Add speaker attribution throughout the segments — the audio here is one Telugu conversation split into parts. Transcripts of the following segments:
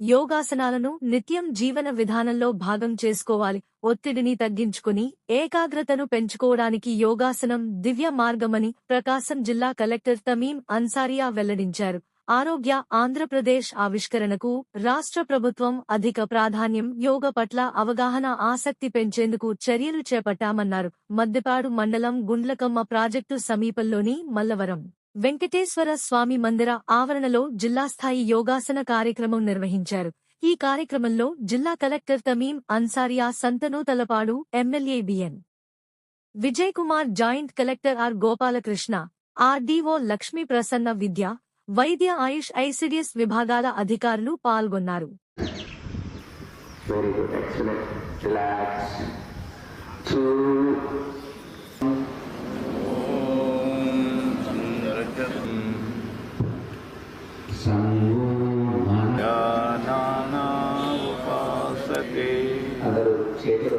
Speaker 1: యోగాసనాలను నిత్యం జీవన విధానంలో భాగం చేసుకోవాలి. ఒత్తిడిని తగ్గించుకుని ఏకాగ్రతను పెంచుకోవడానికి యోగాసనం దివ్య మార్గమని ప్రకాశం జిల్లా కలెక్టర్ తమీం అన్సారియా వెల్లడించారు. ఆరోగ్య ఆంధ్రప్రదేశ్ ఆవిష్కరణకు రాష్ట్ర ప్రభుత్వం అధిక ప్రాధాన్యం. యోగ పట్ల అవగాహన ఆసక్తి పెంచేందుకు చర్యలు చేపట్టామన్నారు. మద్దెపాడు మండలం గుండ్లకమ్మ ప్రాజెక్టు సమీపంలోని మల్లవరం. వెంకటేశ్వర స్వామి మందిర ఆవరణలో జిల్లా స్థాయి యోగాసన కార్యక్రమం నిర్వహించారు. ఈ కార్యక్రమంలో జిల్లా collector Tameem Ansariya Santhanuthalapadu MLA BN Vijay Kumar joint collector R Gopalakrishna RDO Lakshmi Prasanna విద్య వైద్య ఆయుష్ ఐసిడిఎస్ విభాగాల అధికారులు పాల్గొన్నారు.
Speaker 2: Very good,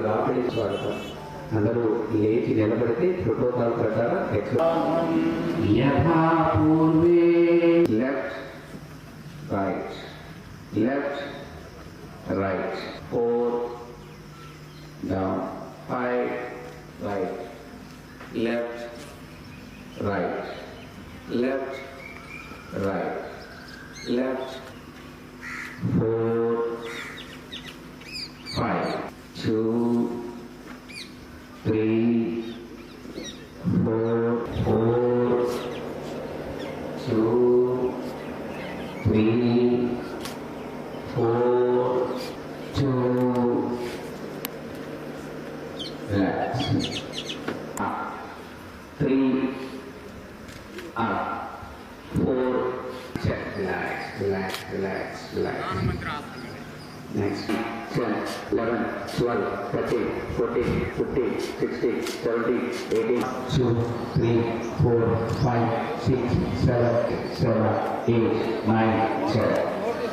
Speaker 2: రాబడి వాడతారు అందరూ లేచి నిలబడితే ప్రోటోకాల్ ప్రకారం యథా పూర్వే left right left right four down five right left right left right left four three, four, four, two, three, four, two, relax. Up, three, up, four, check, relax, relax, relax, relax. Ah, Next, 10, 11, 12, 13, 14, 15, 16, 17, 18, 2, 3, 4, 5, 6, 7, 7, 8, 9, 10.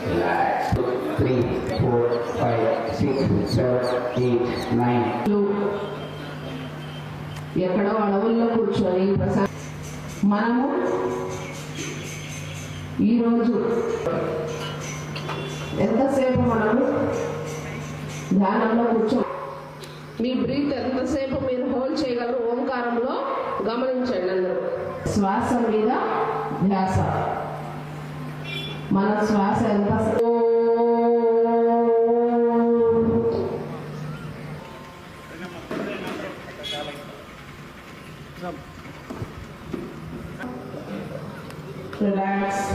Speaker 2: Relax. 3, 4, 5, 6, 7, 8, 9.
Speaker 3: ఎక్కడో అడవుల్లో కూర్చొని ప్రసాద్ మనము ఈరోజు ఎంతసేపు మనము ధ్యానంలో కూర్చో. మీ బ్రీత్ ఎంతసేపు మీరు హోల్డ్ చేయగలరు ఓంకారంలో? గమనించండి అందరూ. శ్వాస మీద ధ్యాస. మన శ్వాస ఎంత relax.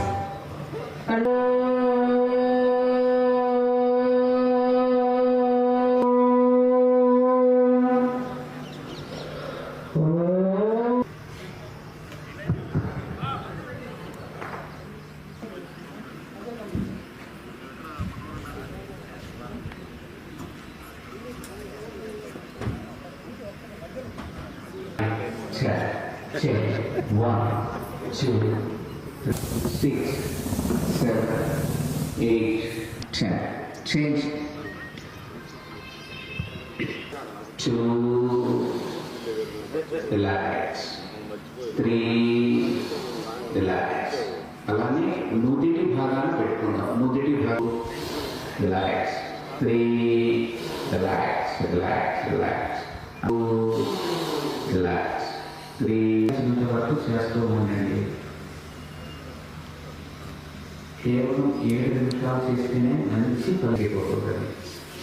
Speaker 2: Check, check. One, two, three, six, seven, eight, ten. Change. Two, relax. Three, relax. అలానే నుదిటి భాగాన్ని పెట్టుకుందాం నుదిటి భాగం relax three relax relax relax two relax three వరకు చేస్తూ ఉండండి. కేవలం ఏడు నిమిషాలు చేస్తేనే మంచి పనిపోతుంది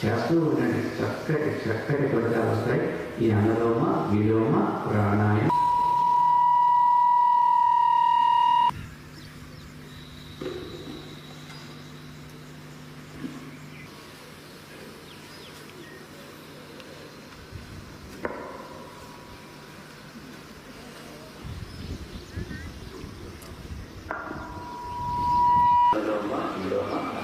Speaker 2: చేస్తూ ఉండండి. చక్కటి చక్కటి ఫలితాలు వస్తాయి. ఈ అనులోమ విలోమ ప్రాణాయామ 吗？你知道吗？